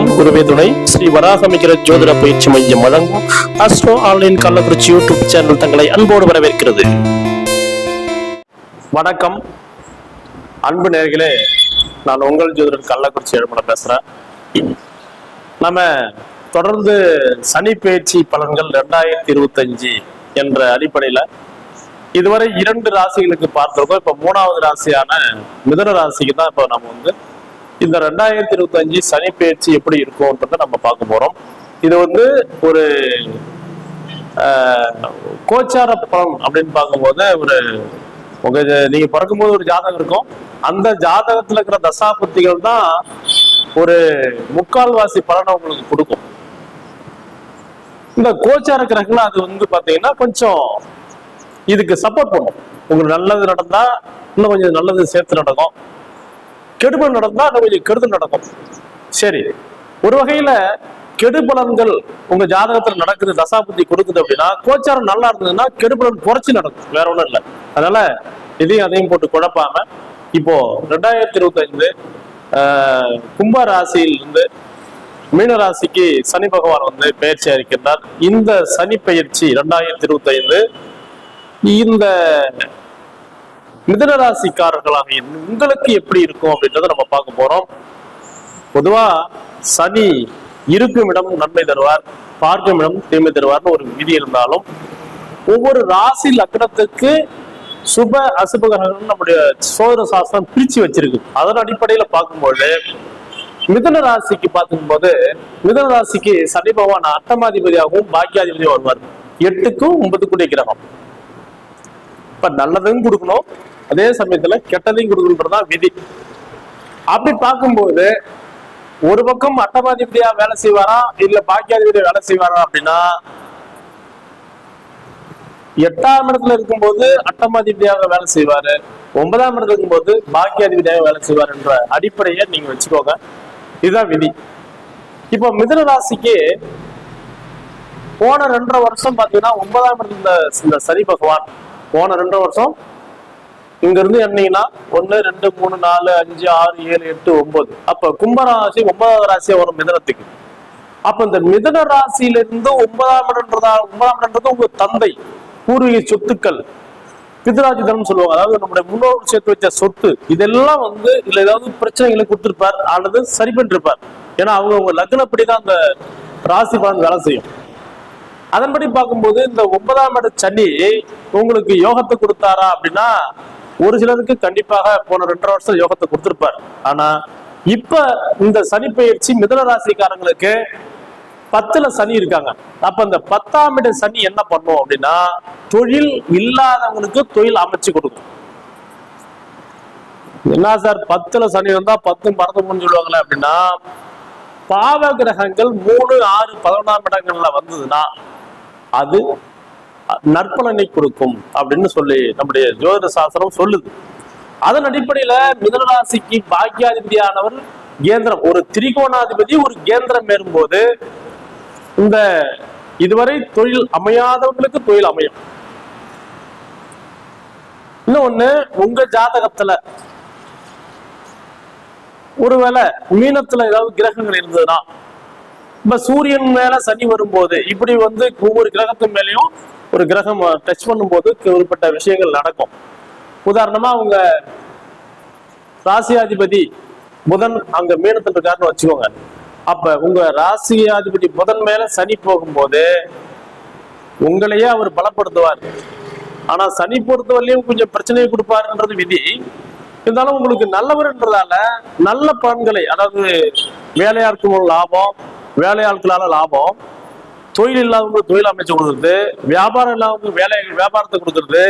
வணக்கம். குருவே துணை. ஸ்ரீ வராகமிகர ஜோதிட பயிற்சி மையம் வழங்கும் Astro Online Kallakurichi YouTube channel தங்களை அன்போடு வரவேற்கிறது. வணக்கம். அன்பு நேர்களே நான் உங்கள் ஜோதிடர் கள்ளக்குறிச்சி எழுமலை பேசுறேன். நம்ம தொடர்ந்து சனி பயிற்சி பலன்கள் ரெண்டாயிரத்தி இருபத்தஞ்சு என்ற அடிப்படையில இதுவரை இரண்டு ராசிகளுக்கு பார்த்திருக்கோம். இப்ப மூணாவது ராசியான மிதன ராசிக்கு தான் இப்ப நம்ம வந்து இந்த ரெண்டாயிரத்தி இருபத்தி அஞ்சு சனி பயிற்சி எப்படி இருக்கும்ன்றத நம்ம பார்க்க போறோம். இது வந்து ஒரு கோச்சார பலன் அப்படின்னு பார்க்கும்போது ஒரு உங்க இது- நீங்க பிறக்கும்போது ஒரு ஜாதகம் இருக்கும். அந்த ஜாதகத்துல இருக்கிற தசாபுத்திகள் தான் ஒரு முக்கால்வாசி பலனை உங்களுக்கு கொடுக்கும். இந்த கோச்சார கிரகங்கள் அது வந்து பாத்தீங்கன்னா கொஞ்சம் இதுக்கு சப்போர்ட் பண்ணும். உங்களுக்கு நல்லது நடந்தா இன்னும் கொஞ்சம் நல்லது சேர்த்து நடக்கும். கெடுபல் நடந்தா இன்னும் கொஞ்சம் கெடுதல் நடக்கும். சரி. ஒரு வகையில கெடுபலன்கள் உங்க ஜாதகத்துல நடக்குது தசாபுத்தி கொடுக்குது அப்படின்னா கோச்சாரம் நல்லா இருந்ததுன்னா கெடுபலன் குறைச்சு நடக்கும். வேற ஒண்ணும் இல்லை. அதனால இதையும் அதையும் போட்டு குழப்பாம இப்போ ரெண்டாயிரத்தி இருபத்தி ஐந்து கும்ப ராசியிலிருந்து மீன ராசிக்கு சனி பகவான் வந்து பயிற்சி இருக்கின்றார் இந்த சனி பயிற்சி ரெண்டாயிரத்தி இருபத்தி ஐந்து இந்த மிதனராசிக்காரர்களாக உங்களுக்கு எப்படி இருக்கும் அப்படின்றத நம்ம பார்க்க போறோம். பொதுவா சனி இருக்கும் இடம் நன்மை தருவார் பார்க்கும் இடம் தீமை தருவார்னு ஒரு விதி இருந்தாலும் ஒவ்வொரு ராசி லக்னத்துக்கு சுப அசுப கிரகங்கள் நம்முடைய சோதர சாஸ்திரம் பிரிச்சு வச்சிருக்கு. அதன் அடிப்படையில பார்க்கும்போது மிதுன ராசிக்கு பார்க்கும்போது மிதன ராசிக்கு சனி பகவான் அட்டமாதிபதியாகவும் பாக்கியாதிபதியும் வருவார். எட்டுக்கும் ஒன்பதுக்குடைய கிரகம். இப்ப நல்லதையும் கொடுக்கணும் அதே சமயத்துல கெட்டதையும் கொடுக்கணுன்றதுதான் விதி. அப்படி பார்க்கும்போது ஒரு பக்கம் அட்டமாதிபதியா வேலை செய்வாரா இல்ல பாக்கியாதிபதியா வேலை செய்வாரா அப்படின்னா எட்டாம் இடத்துல இருக்கும்போது அட்டமாதிபதியாக வேலை செய்வாரு ஒன்பதாம் இடத்துல இருக்கும்போது பாக்கியாதிபதியாக வேலை செய்வாருன்ற அடிப்படையை நீங்க வச்சுக்கோங்க. இதுதான் விதி. இப்போ மிதுன ராசிக்கு போன ரெண்டரை வருஷம் பாத்தீங்கன்னா ஒன்பதாம் இடத்துல இந்த இந்த சனி பகவான் போன ரெண்டரை வருஷம் இங்க இருந்து எண்ணீங்கன்னா ஒண்ணு ரெண்டு மூணு நாலு அஞ்சு ஆறு ஏழு எட்டு ஒன்பது. அப்ப கும்பராசி ஒன்பதாவது ராசியா வரும் மிதனத்துக்கு. அப்ப இந்த மிதன ராசியில இருந்து ஒன்பதாம் இடம்ன்றதா ஒன்பதாம் இடம்ன்றது உங்க தந்தை. பூர்வீக சொத்துக்கள். பிதராஜிதம் சொல்லுவாங்க. அதாவது நம்முடைய முன்னோர்கள் சேர்த்து வச்ச சொத்து. இதெல்லாம் வந்து இதுல ஏதாவது பிரச்சனைகளை கொடுத்திருப்பார் அல்லது சரி பண்ணிருப்பார். ஏன்னா அவங்க அவங்க லக்னப்படி தான் அந்த ராசி பலன் வேலை செய்யும். அதன்படி பார்க்கும்போது இந்த ஒன்பதாம் இட சனி உங்களுக்கு யோகத்தை கொடுத்தாரா அப்படின்னா ஒரு சிலருக்கு கண்டிப்பாக போன ரெண்டரை வருஷம் யோகத்தை கொடுத்திருப்பார். ஆனா இப்ப இந்த சனி பயிற்சி மிதன ராசிக்காரங்களுக்கு பத்துல சனி இருக்காங்க. அப்ப இந்த பத்தாம் இட சனி என்ன பண்ணும் அப்படின்னா தொழில் இல்லாதவங்களுக்கு தொழில் அமைச்சு கொடுக்கும். என்ன சார் பத்துல சனி வந்தா பத்து மறந்தும்னு சொல்லுவாங்களே அப்படின்னா பாவ கிரகங்கள் மூணு ஆறு பதினொன்றாம் இடங்கள்ல வந்ததுன்னா அது நற்பலனை கொடுக்கும் அப்படின்னு சொல்லி நம்முடைய ஜோதிட சாஸ்திரம் சொல்லுது. அதன் அடிப்படையில மிதனராசிக்கு பாக்கியாதிபதியானவர் கேந்திரம். ஒரு திரிகோணாதிபதி ஒரு கேந்திரம் ஏறும்போது இந்த இதுவரை தொழில் அமையாதவங்களுக்கு தொழில் அமையும். இன்னொன்னு உங்க ஜாதகத்துல ஒருவேளை மீனத்துல ஏதாவது கிரகங்கள் இருந்ததுன்னா இப்ப சூரியன் மேல சனி வரும்போது இப்படி வந்து ஒவ்வொரு கிரகத்து மேலயும் ஒரு கிரகம் டச் பண்ணும்போது குறிப்பிட்ட விஷயங்கள் நடக்கும். உதாரணமா அவங்க ராசியாதிபதி புதன் அங்க மீனத்தில் இருக்காருன்னு வச்சுக்கோங்க. அப்ப உங்க ராசியாதிபதி புதன் மேல சனி போகும்போது உங்களையே அவர் பலப்படுத்துவார். ஆனா சனி பொறுத்தவரையிலும் கொஞ்சம் பிரச்சனையை கொடுப்பாருன்றது விதி. இருந்தாலும் உங்களுக்கு நல்லவர்ன்றதால நல்ல பலன்களை அதாவது வேலையாட்கள் லாபம் வேலையாட்களால லாபம். தொழில் இல்லாதவங்க தொழில் அமைச்சு கொடுக்குறது. வியாபாரம் இல்லாதவங்க வேலை வியாபாரத்தை கொடுக்குறது.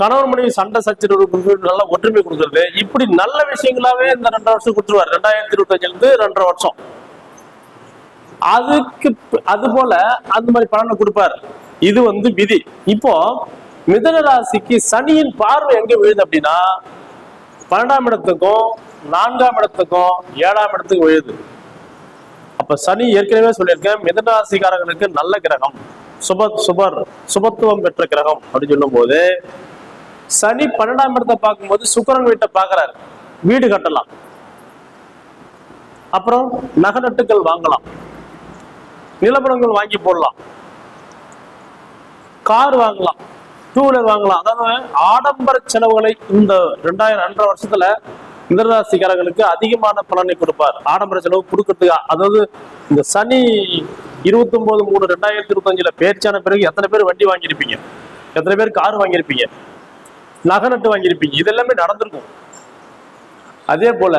கணவன் மனைவி சண்டை சச்சரவு கொடுக்குறது நல்ல ஒற்றுமை கொடுக்குறது. இப்படி நல்ல விஷயங்களாவே இந்த ரெண்டரை வருஷம் கொடுத்துருவார். ரெண்டாயிரத்தி இருபத்தஞ்சிலிருந்து ரெண்டரை வருஷம். அதுக்கு அது போல அந்த மாதிரி பலனை கொடுப்பார். இது வந்து விதி. இப்போ மிதன ராசிக்கு சனியின் பார்வை எங்க விழுது அப்படின்னா பன்னெண்டாம் இடத்துக்கும் நான்காம் இடத்துக்கும் ஏழாம் இடத்துக்கும் விழுது. அப்ப சனி ஏற்கனவே சொல்லியிருக்கேன் மிதனராசிக்காரங்களுக்கு நல்ல கிரகம். சுப சுபர் சுபத்துவம் பெற்ற கிரகம் அப்படின்னு சொல்லும் போது சனி பன்னெண்டாம் இடத்தை பார்க்கும்போது சுக்கரன் வீட்டை பார்க்கறாரு. வீடு கட்டலாம். அப்புறம் நகநட்டுகள் வாங்கலாம். நிலப்படங்கள் வாங்கி போடலாம். கார் வாங்கலாம். டூ வீலர் வாங்கலாம். அதாவது ஆடம்பர செலவுகளை இந்த ரெண்டாயிரம் ரெண்டரை வருஷத்துல மிதராசிக்காரர்களுக்கு அதிகமான பலனை கொடுப்பார். ஆடம்பர செலவு கொடுக்கறதுக்கு அதாவது இந்த சனி இருபத்தி ஒன்பது மூணு ரெண்டாயிரத்தி இருபத்தஞ்சுல பேச்சான பிறகு எத்தனை பேர் வண்டி வாங்கியிருப்பீங்க? எத்தனை பேர் கார் வாங்கியிருப்பீங்க? நகை நட்டு வாங்கியிருப்பீங்க. இது எல்லாமே நடந்திருக்கும். அதே போல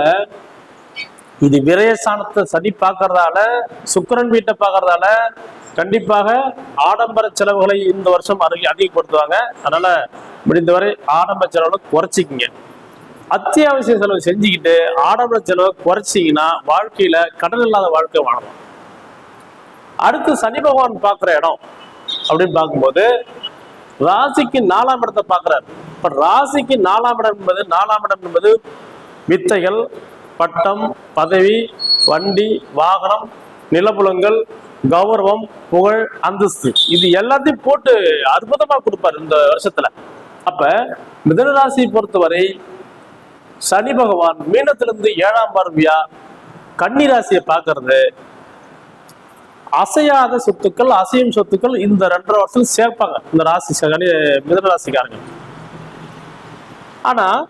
இது விரயஸ்தானத்தை சனி பார்க்கறதால சுக்கிரன் வீட்டை பார்க்கறதால கண்டிப்பாக ஆடம்பர செலவுகளை இந்த வருஷம் அருகே அதிகப்படுத்துவாங்க. அதனால முடிந்தவரை ஆடம்பர செலவுகளை குறைச்சிக்கிங்க. அத்தியாவசிய செலவு செஞ்சுக்கிட்டு ஆடம்பர செலவை குறைச்சிங்கன்னா வாழ்க்கையில கடன் இல்லாத வாழ்க்கை வாழலாம். அடுத்து சனி பகவான் பார்க்குற இடம் அப்படின்னு பார்க்கும்போது ராசிக்கு நாலாம் இடத்தை பார்க்குறாரு. இப்ப ராசிக்கு நாலாம் இடம் என்பது நாலாம் இடம் என்பது வித்தைகள் பட்டம் பதவி வண்டி வாகனம் நிலப்புலங்கள் கௌரவம் புகழ் அந்தஸ்து. இது எல்லாத்தையும் போட்டு அற்புதமா கொடுப்பாரு இந்த வருஷத்துல. அப்ப மிதனராசியை பொறுத்தவரை சனி பகவான் மீனத்திலிருந்து ஏழாம் பார்வையா? கன்னிராசியை பார்க்கறது. அசையாத சொத்துக்கள் அசையும் சொத்துக்கள் இந்த ரெண்டரை வருஷத்துல சேர்ப்பாங்க. இந்த ராசி சனி மிதன ராசிக்காரங்க. ஆனா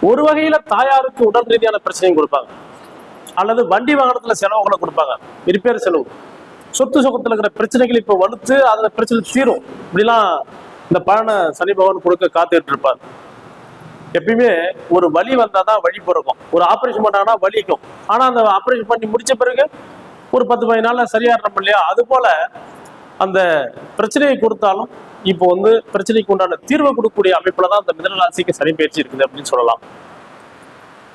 ஒரு வகையில தாயாருக்கு உடல் ரீதியான பிரச்சனையும் கொடுப்பாங்க. அல்லது வண்டி வாகனத்துல செலவுகளை கொடுப்பாங்க. ரிப்பேர் செலவு. சொத்து சுகத்துல இருக்கிற பிரச்சனைகள் இப்ப வலுத்து அதுல பிரச்சனை தீரும். இப்படிலாம் இந்த பலனை சனி பகவான் கொடுக்க காத்துக்கிட்டு இருப்பார். எப்பயுமே ஒரு வலி வந்தாதான் வழி பிறக்கும். ஒரு ஆபரேஷன் பண்ணாங்கன்னா வலிக்கும் ஆனா அந்த ஆபரேஷன் பண்ணி முடிச்ச பிறகு ஒரு பத்து பதினஞ்சு நாள்ல சரியாடுறோம் இல்லையா? அது போல அந்த பிரச்சனையை கொடுத்தாலும் இப்போ வந்து பிரச்சனைக்கு உண்டான தீர்வு கொடுக்கக்கூடிய அமைப்புல தான் அந்த மிதன ராசிக்கு சனி பயிற்சி இருக்குது அப்படின்னு சொல்லலாம்.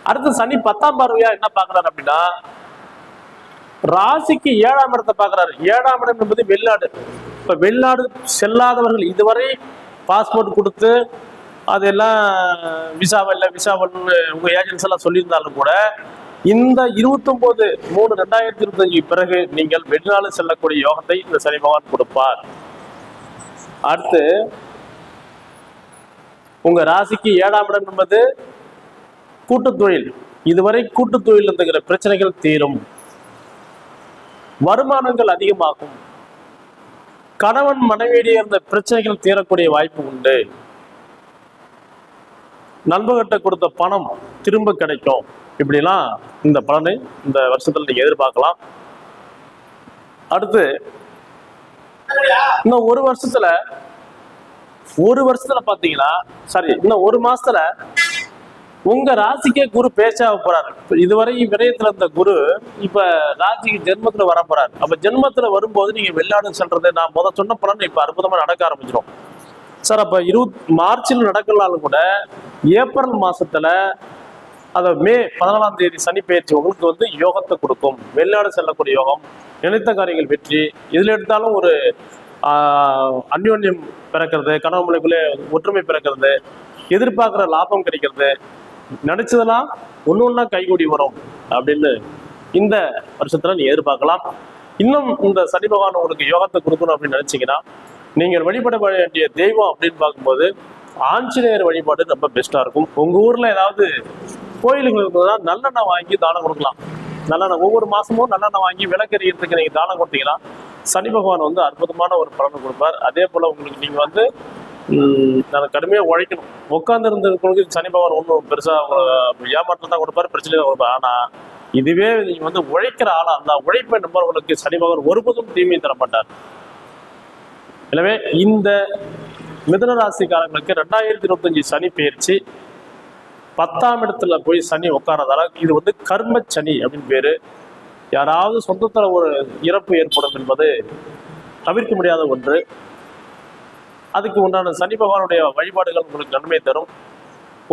அடுத்து சனி பத்தாம் பார்வையா என்ன பாக்குறாரு அப்படின்னா ராசிக்கு ஏழாம் இடத்தை பாக்குறாரு ஏழாம் இடம் என்பது வெளிநாடு. இப்ப வெளிநாடு செல்லாதவர்கள் இதுவரை பாஸ்போர்ட் கொடுத்து அதெல்லாம் விசாவல்ல இல்லை விசாவல்னு உங்க ஏஜென்சி எல்லாம் சொல்லியிருந்தாலும் கூட இந்த இருபத்தொன்பது மூணு ரெண்டாயிரத்தி இருபத்தஞ்சு பிறகு நீங்கள் வெளிநாடு செல்லக்கூடிய யோகத்தை இந்த சனி பகவான் கொடுப்பார். அடுத்து உங்க ராசிக்கு ஏழாம் இடம் என்பது கூட்டுத் தொழில். இதுவரை கூட்டுத் தொழில் பிரச்சனைகள் தீரும். வருமானங்கள் அதிகமாகும். கணவன் மனைவியிடையே இருந்த பிரச்சனைகள் தீரக்கூடிய வாய்ப்பு உண்டு. நண்பர்கிட்ட கொடுத்த பணம் திரும்ப கிடைக்கும். இப்படிலாம் இந்த பலனை இந்த வருஷத்துல நீங்க எதிர்பார்க்கலாம். அடுத்து இன்னும் ஒரு வருஷத்துல ஒரு வருஷத்துல பாத்தீங்கன்னா சாரி இன்னும் ஒரு மாசத்துல உங்க ராசிக்கே குரு பேச்சாக போறாரு. இப்ப இதுவரை விரயத்துல இருந்த குரு இப்ப ராசிக்கு ஜென்மத்துல வர போறாரு அப்ப ஜென்மத்துல வரும்போது நீங்க வெளிநாடு செல்றது நான் முத சொன்ன பலன் இப்ப அற்புதமா நடக்க ஆரம்பிச்சிடும் சார் அப்ப இருபத் மார்ச்சில் நடக்கலாலும் கூட ஏப்ரல் மாசத்துல அத மே பதினாலாம் தேதி சனி பயிற்சி உங்களுக்கு வந்து யோகத்தை கொடுக்கும். வெளிநாடு செல்லக்கூடிய யோகம் நினைத்த காரியங்கள் வெற்றி இதில் எடுத்தாலும் ஒரு ஆஹ், அந்யோன்யம் பிறக்கிறது கனவுமலைக்குள்ளே ஒற்றுமை பிறக்கிறது எதிர்பார்க்குற லாபம் கிடைக்கிறது நினைச்சதெல்லாம் ஒன்று ஒன்றா கைகூடி வரும் அப்படின்னு இந்த வருஷத்துல நீ எதிர்பார்க்கலாம். இன்னும் இந்த சனி பகவான் உங்களுக்கு யோகத்தை கொடுக்கணும் அப்படின்னு நினைச்சீங்கன்னா நீங்கள் வழிபட வேண்டிய தெய்வம் அப்படின்னு பார்க்கும்போது ஆஞ்சநேயர் வழிபாடு ரொம்ப பெஸ்ட்டாக இருக்கும். உங்க ஊர்ல ஏதாவது கோயிலுங்களுக்கு தான் நல்லெண்ணெய் வாங்கி தானம் கொடுக்கலாம். நல்லெண்ணெய் ஒவ்வொரு மாசமும் நல்லெண்ணெய் வாங்கி விளக்கறியத்துக்கு நீங்க தானம் கொடுத்தீங்கன்னா சனி பகவான் வந்து அற்புதமான ஒரு பலனை கொடுப்பார். அதே போல உங்களுக்கு நீங்க வந்து நான் கடுமையாக உழைக்கணும். உட்கார்ந்து இருந்தவங்களுக்கு சனி பகவான் ஒன்றும் பெருசா உங்களை ஏமாற்றம் தான் கொடுப்பாரு பிரச்சனை தான் கொடுப்பாரு. ஆனா இதுவே நீங்க வந்து உழைக்கிற ஆளா அந்த உழைப்பை நம்பர்களுக்கு சனி பகவான் ஒருபோதும் தீமையை தர மாட்டார் எனவே இந்த மிதுன ராசிக்காரங்களுக்கு ரெண்டாயிரத்தி இருபத்தஞ்சு சனி பயிற்சி பத்தாம் இடத்துல போய் சனி உட்காரதால இது வந்து கர்ம சனி அப்படின்னு பேரு. யாராவது சொந்தத்தில் ஒரு இறப்பு ஏற்படும் என்பது தவிர்க்க முடியாத ஒன்று. அதுக்கு உண்டான சனி பகவானுடைய வழிபாடுகள் உங்களுக்கு நன்மை தரும்.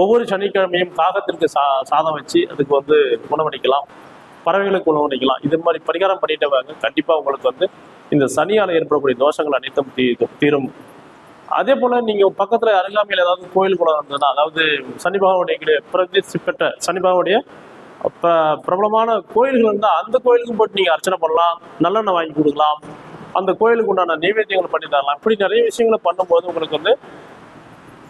ஒவ்வொரு சனிக்கிழமையும் காகத்திற்கு சா சாதம் வச்சு அதுக்கு வந்து உணவளிக்கலாம். பறவைகளுக்கு உணவளிக்கலாம். இது மாதிரி பரிகாரம் பண்ணிட்டு வாங்க கண்டிப்பாக உங்களுக்கு வந்து இந்த சனியால் ஏற்படக்கூடிய தோஷங்கள் அனைத்தும் தீ- தீரும். அதே போல நீங்க பக்கத்துல அருகாமையில் ஏதாவது கோயில் குளம் இருந்ததுன்னா அதாவது சனி பகவானுடைய கிடை- பெற்ற சனி பகவானுடைய ப- பிரபலமான கோயில்கள் இருந்தால் அந்த கோயிலுக்கும் போட்டு நீங்க அர்ச்சனை பண்ணலாம் நல்லெண்ணெய் வாங்கி கொடுக்கலாம். அந்த கோயிலுக்கு உண்டான நைவேத்தியங்கள் பண்ணி தரலாம். இப்படி நிறைய விஷயங்களை பண்ணும்போது உங்களுக்கு வந்து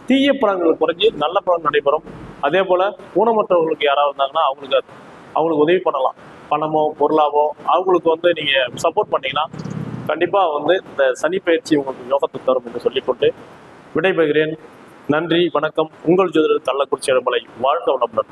தீய பலன்கள் குறைஞ்சி நல்ல பலன் நடைபெறும். அதே போல ஊனமற்றவர்களுக்கு யாராவது இருந்தாங்கன்னா அவங்களுக்கு அவங்களுக்கு உதவி பண்ணலாம். பணமோ பொருளாவோ அவங்களுக்கு வந்து நீங்க சப்போர்ட் பண்ணீங்கன்னா கண்டிப்பா வந்து இந்த சனி பயிற்சி உங்களுக்கு யோகத்தை தரும் என்று சொல்லிக்கொண்டு விடைபெறுகிறேன். நன்றி வணக்கம். உங்கள் ஜோதிடர் கள்ளக்குறிச்சி இடமலை வாழ்க வளமுடன்.